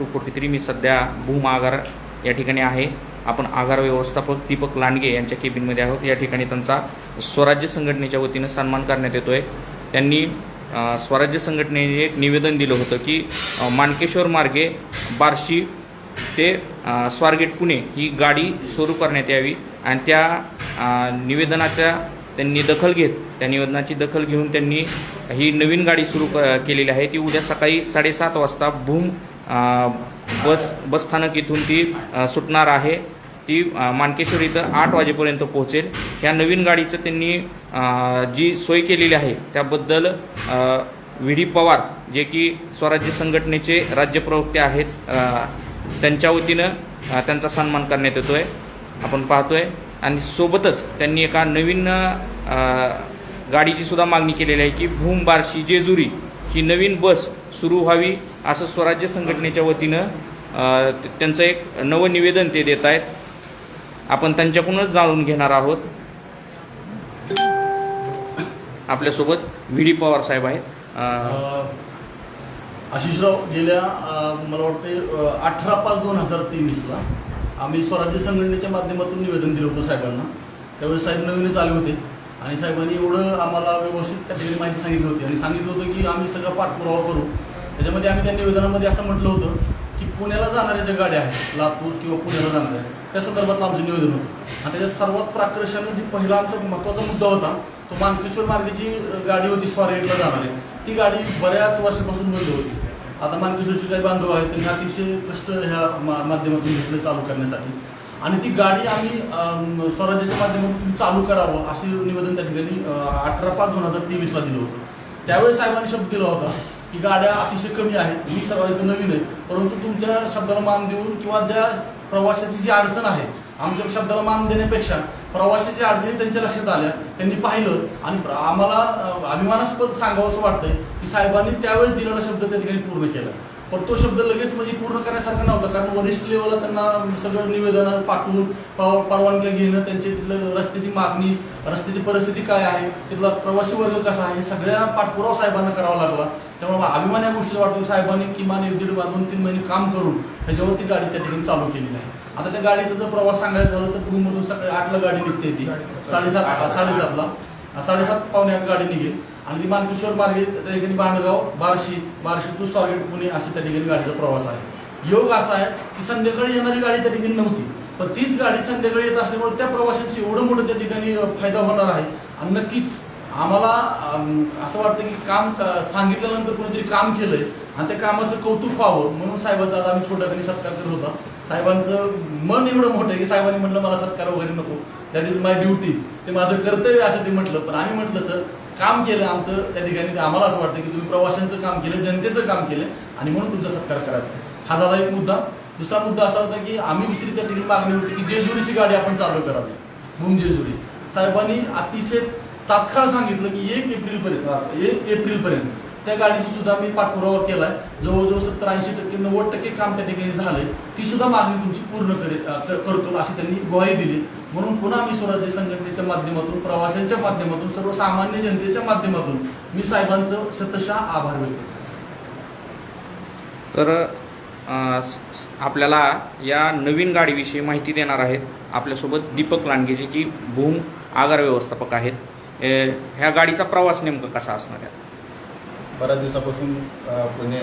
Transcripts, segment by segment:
To forty three मी सध्या भूम आगार या ठिकाणी आहे. आपण आगार व्यवस्थापक दीपक लांडगे यांच्या केबिनमध्ये आहोत. या ठिकाणी त्यांचा स्वराज्य संघटनेच्या वतीनं सन्मान करण्यात येतो आहे त्यांनी स्वराज्य संघटनेने एक निवेदन दिलं होतं की मानकेश्वर मार्गे बार्शी ते स्वारगेट पुणे ही गाडी सुरू करण्यात यावी आणि त्या निवेदनाच्या त्यांनी दखल घेत त्या निवेदनाची दखल घेऊन त्यांनी ही नवीन गाडी सुरू क केलेली आहे. ती उद्या सकाळी साडेसात वाजता भूम बस बसस्थानक इथून ती सुटणार आहे. ती मानकेश्वर इथं आठ वाजेपर्यंत पोहोचेल. ह्या नवीन गाडीचं त्यांनी जी सोय केलेली आहे त्याबद्दल व्ही डी पवार जे की स्वराज्य संघटनेचे राज्य प्रवक्ते आहेत त्यांच्या वतीनं त्यांचा सन्मान करण्यात येतो आहे आपण पाहतोय. आणि सोबतच त्यांनी एका नवीन गाडीची सुद्धा मागणी केलेली आहे की भूम बार्शी जेजुरी ही नवीन बस सुरू व्हावी. असं स्वराज्य संघटनेच्या वतीनं त्यांचं एक नवं निवेदन ते देत आहेत. आपण त्यांच्याकडूनच जाणून घेणार आहोत. आपल्यासोबत व्ही डी पवार साहेब आहेत. आशिषराव गेल्या मला वाटते अठरा पाच दोन हजार तेवीसला आम्ही स्वराज्य संघटनेच्या माध्यमातून निवेदन दिलं होतं साहेबांना. त्यावेळेस साहेब नवीनच आले होते. आणि साहेबांनी एवढं आम्हाला व्यवस्थित त्या ठिकाणी माहिती सांगितली होती. आणि सांगितलं होतं की आम्ही सगळा पाठपुरावा करू. त्याच्यामध्ये आम्ही त्या निवेदनामध्ये असं म्हटलं होतं की पुण्याला जाणाऱ्या ज्या गाड्या आहेत लातूर किंवा पुण्याला जाणाऱ्या त्या संदर्भातलं आमचं निवेदन होतं. आणि त्याच्यात सर्वात प्राकर्षाने जी पहिला आमचा महत्त्वाचा मुद्दा होता तो मानकेश्वर मार्गाची गाडी होती स्वारगेटला जाणारी ती गाडी बऱ्याच वर्षापासून बंद होती. आता मानकेश्वरचे काही बांधव आहेत त्यांनी अतिशय कष्ट ह्या मा- माध्यमातून घेतले चालू करण्यासाठी. आणि ती गाडी आम्ही स्वराज्याच्या माध्यमातून चालू करावं असे निवेदन त्या ठिकाणी अठरा पाच दोन हजार तेवीसला दिलं होतं. त्यावेळी साहेबांनी शब्द दिला होता की गाड्या अतिशय कमी आहेत. मी सर्वात नवीन आहे. परंतु तुमच्या शब्दाला मान देऊन किंवा ज्या प्रवाशाची जी अडचण आहे आमच्या शब्दाला मान देण्यापेक्षा प्रवाशाची अडचणी त्यांच्या लक्षात आल्या. त्यांनी पाहिलं आणि आम्हाला अभिमानास्पद सांगावं असं वाटतंय की साहेबांनी त्यावेळेस दिलेला शब्द त्या ठिकाणी पूर्ण केला. पण तो शब्द लगेच म्हणजे पूर्ण करण्यासारखा नव्हता. कारण वरिष्ठ लेवलला त्यांना सगळं निवेदन पाठवून परवा- परवानग्या घेणं त्यांच्या तिथलं रस्त्याची मागणी रस्त्याची परिस्थिती काय आहे तिथला प्रवासी वर्ग कसा आहे सगळ्या पाठपुरावा साहेबांना करावा लागला. त्यामुळे अभिमान या गोष्टीचा वाटून साहेबांनी किमान एक दीड दोन तीन महिने काम करून त्याच्यावर ती गाडी त्या ठिकाणी चालू केलेली आहे आता त्या गाडीचा जर प्रवास सांगायचा झाला तर भूमधून सकाळी आठला गाडी निघते ती. साडेसात साडेसातला. साडेसात पावणे आठ गाडी निघेल. आणि मानकेश्वर मार्गे त्या ठिकाणी बांडगाव बार्शी बार्शी टू स्वारगेट पुणे अशी त्या ठिकाणी गाडीचा प्रवास आहे. योग असा आहे की संध्याकाळी येणारी गाडी त्या ठिकाणी नव्हती. पण तीच गाडी संध्याकाळी येत असल्यामुळे त्या प्रवाशांची एवढं मोठं त्या ठिकाणी फायदा होणार आहे. आणि नक्कीच आम्हाला असं वाटतं की काम सांगितल्यानंतर कोणीतरी काम केलंय आणि त्या कामाचं कौतुक व्हावं म्हणून साहेबांचा आज आम्ही छोट्याखानी सत्कार करत होता. साहेबांचं मन एवढं मोठं आहे की साहेबांनी म्हटलं मला सत्कार वगैरे नको. दॅट इज माय ड्युटी ते माझं कर्तव्य असं ते म्हटलं. पण आम्ही म्हटलं सर काम केलं आमचं त्या ठिकाणी आम्हाला असं वाटतं की तुम्ही प्रवाशांचं काम केलं जनतेचं काम केलं आणि म्हणून तुमचा सत्कार करायचा. आहे. हा झाला एक मुद्दा. दुसरा मुद्दा असा होता की आम्ही दुसरी त्या ठिकाणी मागणी होती की जेजुरीची गाडी आपण चालू करावी भूम जेजुरी. साहेबांनी अतिशय तात्काळ सांगितलं की एक एप्रिलपर्यंत एक एप्रिलपर्यंत. त्या गाडीची सुद्धा मी पाठपुरावा केलाय. जवळजवळ सत्तर ऐंशी टक्के नव्वद टक्के काम त्या ठिकाणी झालंय. ती सुद्धा मागणी तुमची पूर्ण करे- करतो अशी त्यांनी ग्वाही दिली. म्हणून पुन्हा मी स्वराज्य संघटनेच्या माध्यमातून प्रवाशांच्या माध्यमातून सर्वसामान्य जनतेच्या माध्यमातून मी साहेबांचं शतशः आभार व्यक्त तर आपल्याला या नवीन गाडीविषयी माहिती देणार आहेत आपल्यासोबत दीपक लांडगे जे की भूम आगार व्यवस्थापक आहेत. ह्या गाडीचा प्रवास नेमका कसा असणार आहे? बऱ्याच दिवसापासून पुणे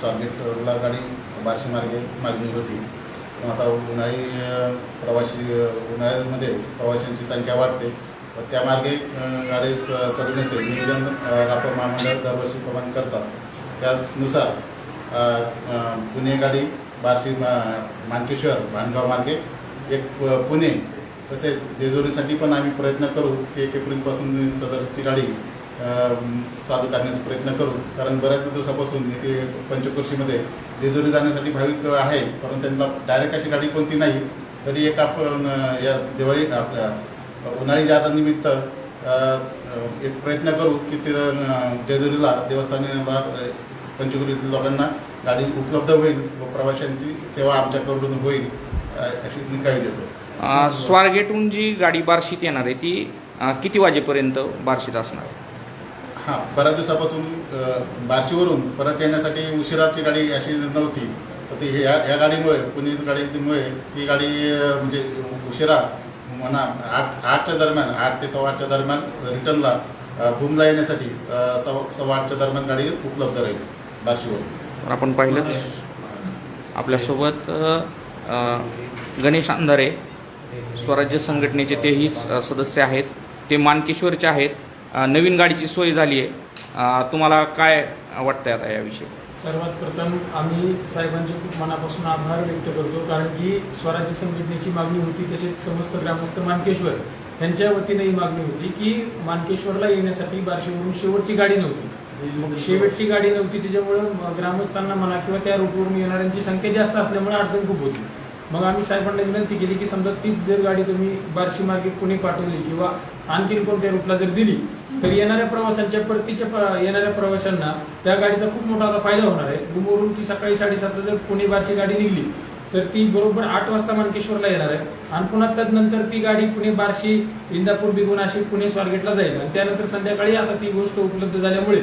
स्वारगेटला गाडी बारशी मार्गे मागणी होती. पण आता उन्हाळी प्रवाशी प्रवासी उन्हाळ्यामध्ये प्रवाशांची संख्या वाढते. व त्या मार्गे गाडी च- नियोजन रापर महामंडळ दरवर्षीप्रमाणे करतात. त्यानुसार पुणे गाडी बार्शी मा- मानकेश्वर भांडगाव मार्गे एक पुणे तसेच जेजुरीसाठी पण आम्ही प्रयत्न करू की एक एप्रिलपासून सदरची गाडी चालू करण्याचा प्रयत्न करू. कारण बऱ्याच दिवसापासून इथे पंचकृषीमध्ये जेजुरी जाण्यासाठी भाविक आहे परंतु त्यांना डायरेक्ट अशी गाडी कोणती नाही. तरी एक आपण या दिवाळी आपल्या उन्हाळी जादानिमित्त एक प्रयत्न करू की ते जेजुरीला देवस्थानाला अ, पंचकृषीतील लोकांना गाडी उपलब्ध होईल व प्रवाशांची सेवा आमच्याकडून होईल अशी मी काही देतो. स्वारगेटहून जी गाडी बार्शीत येणार आहे ती किती वाजेपर्यंत बार्शीत असणार आहे? हां बऱ्याच दिवसापासून बार्शीवरून परत येण्यासाठी उशिराची गाडी अशी नव्हती. तर ती ह्या या गाडीमुळे पुणे गाडीमुळे ही गाडी म्हणजे उशिरा म्हणा आठ आठच्या दरम्यान आठ ते सव्वा आठच्या दरम्यान रिटर्नला भूमला येण्यासाठी सव्वा सव्वा आठच्या दरम्यान गाडी उपलब्ध राहील बार्शीवरून. आपण पाहिलंच आपल्यासोबत गणेश अंधारे स्वराज्य संघटनेचे तेही स- सदस्य आहेत. ते मानकेश्वरचे आहेत. नवीन गाडीची सोय झाली आहे. तुम्हाला काय वाटतंय आता याविषयी? सर्वात प्रथम आम्ही साहेबांचे खूप मनापासून आभार व्यक्त करतो कारण की स्वराज्य संघटनेची मागणी होती तसेच समस्त ग्रामस्थ मानकेश्वर यांच्या वतीने ही मागणी होती की मानकेश्वरला येण्यासाठी बारशेवरून शेवटची गाडी नव्हती. मग शेवटची गाडी नव्हती त्याच्यामुळं ग्रामस्थांना म्हणा किंवा त्या रूटवरून येणाऱ्यांची संख्या जास्त असल्यामुळे अडचण खूप होती. मग आम्ही साहेबांना विनंती केली की समजा तीच जर गाडी तुम्ही बार्शी मार्गे पुणे पाठवली किंवा आणखीन कोणत्या रूटला जर दिली तर येणाऱ्या प्रवाशांच्या परतीच्या येणाऱ्या प्रवाशांना त्या गाडीचा खूप मोठा आता फायदा होणार आहे. गुमवरून ती सकाळी साडेसातला जर पुणे बार्शी गाडी निघली तर ती बरोबर आठ वाजता मानकेश्वरला येणार आहे. आणि पुन्हा तदनंतर ती गाडी पुणे बार्शी इंदापूर बिगुन अशी पुणे स्वारगेटला जाईल. आणि त्यानंतर संध्याकाळी आता ती गोष्ट उपलब्ध झाल्यामुळे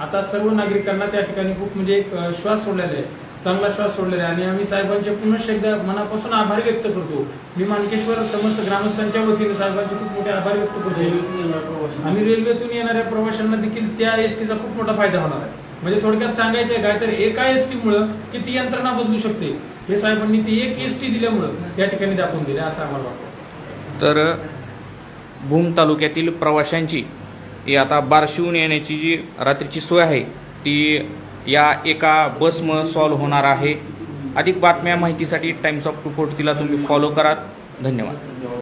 आता सर्व नागरिकांना त्या ठिकाणी खूप म्हणजे एक श्वास सोडलेला आहे. चांगला श्वास सोडलेला आहे. आणि आम्ही साहेबांचे पुनश्च एकदा मनापासून आभार व्यक्त करतो. मी मानकेश्वर समस्त ग्रामस्थांच्या वतीने साहेबांचे खूप मोठे आभार व्यक्त करतो. आणि रेल्वेतून येणाऱ्या प्रवाशांना देखील त्या एस टीचा खूप मोठा फायदा होणार आहे. म्हणजे थोडक्यात सांगायचंय काय तर एका एस टी मुळे किती यंत्रणा बदलू शकते? हे साहेबांनी ती एक एस टी दिल्यामुळं त्या ठिकाणी दाखवून दिले असं आम्हाला वाटतं. तर भूम तालुक्यातील प्रवाशांची ही आता बार्शीहून येण्याची जी रात्रीची सोय आहे ती या एका बसमुळं सॉल्व्ह होणार आहे. अधिक बातम्या माहितीसाठी टाइम्स ऑफ टू फोर्टीला तुम्ही फॉलो करा धन्यवाद.